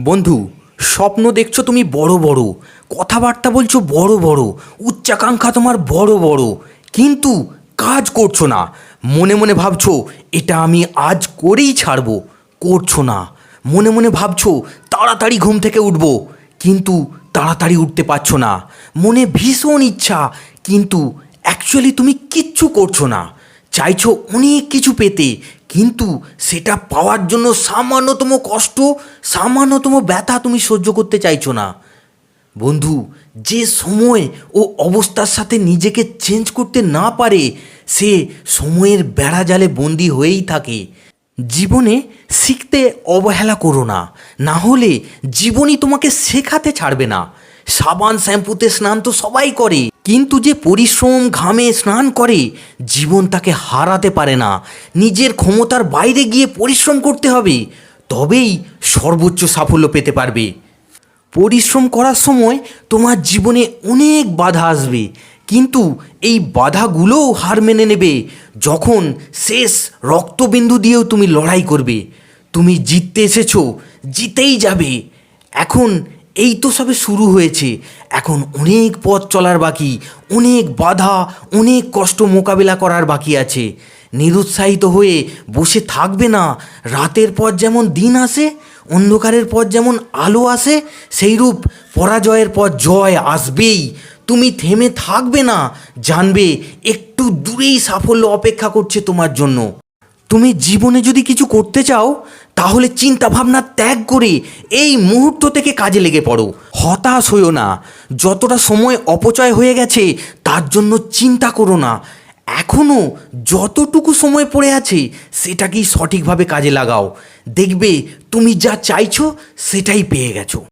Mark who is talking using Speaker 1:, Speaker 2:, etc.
Speaker 1: বন্ধু, স্বপ্ন দেখছ তুমি বড় বড়, কথাবার্তা বলছো বড় বড়, উচ্চাকাঙ্ক্ষা তোমার বড় বড়, কিন্তু কাজ করছ না। মনে মনে ভাবছ, এটা আমি আজ করেই ছাড়বো। করছ না। মনে মনে ভাবছ, তাড়াতাড়ি ঘুম থেকে উঠব। কিন্তু তাড়াতাড়ি উঠতে পারছ না। মনে ভীষণ ইচ্ছা, কিন্তু অ্যাকচুয়ালি তুমি কিচ্ছু করছ না। চাইছো অনেক কিছু পেতে কিন্তু সেটা পাওয়ার জন্য সামান্যতম কষ্ট, সামান্যতম ব্যথা তুমি সহ্য করতে চাইছো না। বন্ধু, যে সময় ও অবস্থার সাথে নিজেকে চেঞ্জ করতে না পারে, সে সময়ের বেড়াজালে বন্দি হয়েই থাকে। জীবনে শিখতে অবহেলা করো না না হলে জীবনই তোমাকে শেখাতে ছাড়বে না। সাবান, শ্যাম্পুতে স্নান তো সবাই করে। কিন্তু যে পরিশ্রম ঘামে স্নান করে, জীবন তাকে হারাতে পারে না। নিজের ক্ষমতার বাইরে গিয়ে পরিশ্রম করতে হবে, তবেই সর্বোচ্চ সাফল্য পেতে পারবে। পরিশ্রম করার সময় তোমার জীবনে অনেক বাধা আসবে, কিন্তু এই বাধাগুলোও হার মেনে নেবে যখন শেষ রক্তবিন্দু দিয়েও তুমি লড়াই করবে। তুমি জিততে এসেছ, জিতেই যাবে। এখন এই তো সবে শুরু হয়েছে। এখন অনেক পথ চলার বাকি, অনেক বাধা, অনেক কষ্ট মোকাবিলা করার বাকি আছে। নিরুৎসাহিত হয়ে বসে থাকবে না, রাতের পর যেমন দিন আসে, অন্ধকারের পর যেমন আলো আসে, সেইরূপ পরাজয়ের পর জয় আসবেই। তুমি থেমে থাকবে না, জানবে একটু দূরেই সাফল্য অপেক্ষা করছে তোমার জন্য। তুমি জীবনে যদি কিছু করতে চাও, তাহলে চিন্তা ভাবনা ত্যাগ করে এই মুহূর্ত থেকে কাজে লেগে পড়ো। হতাশ হইও না। যতটা সময় অপচয় হয়ে গেছে, তার জন্য চিন্তা করো না। এখনও যতটুকু সময় পড়ে আছে, সেটাকেই সঠিকভাবে কাজে লাগাও। দেখবে তুমি যা চাইছো, সেটাই পেয়ে গেছো।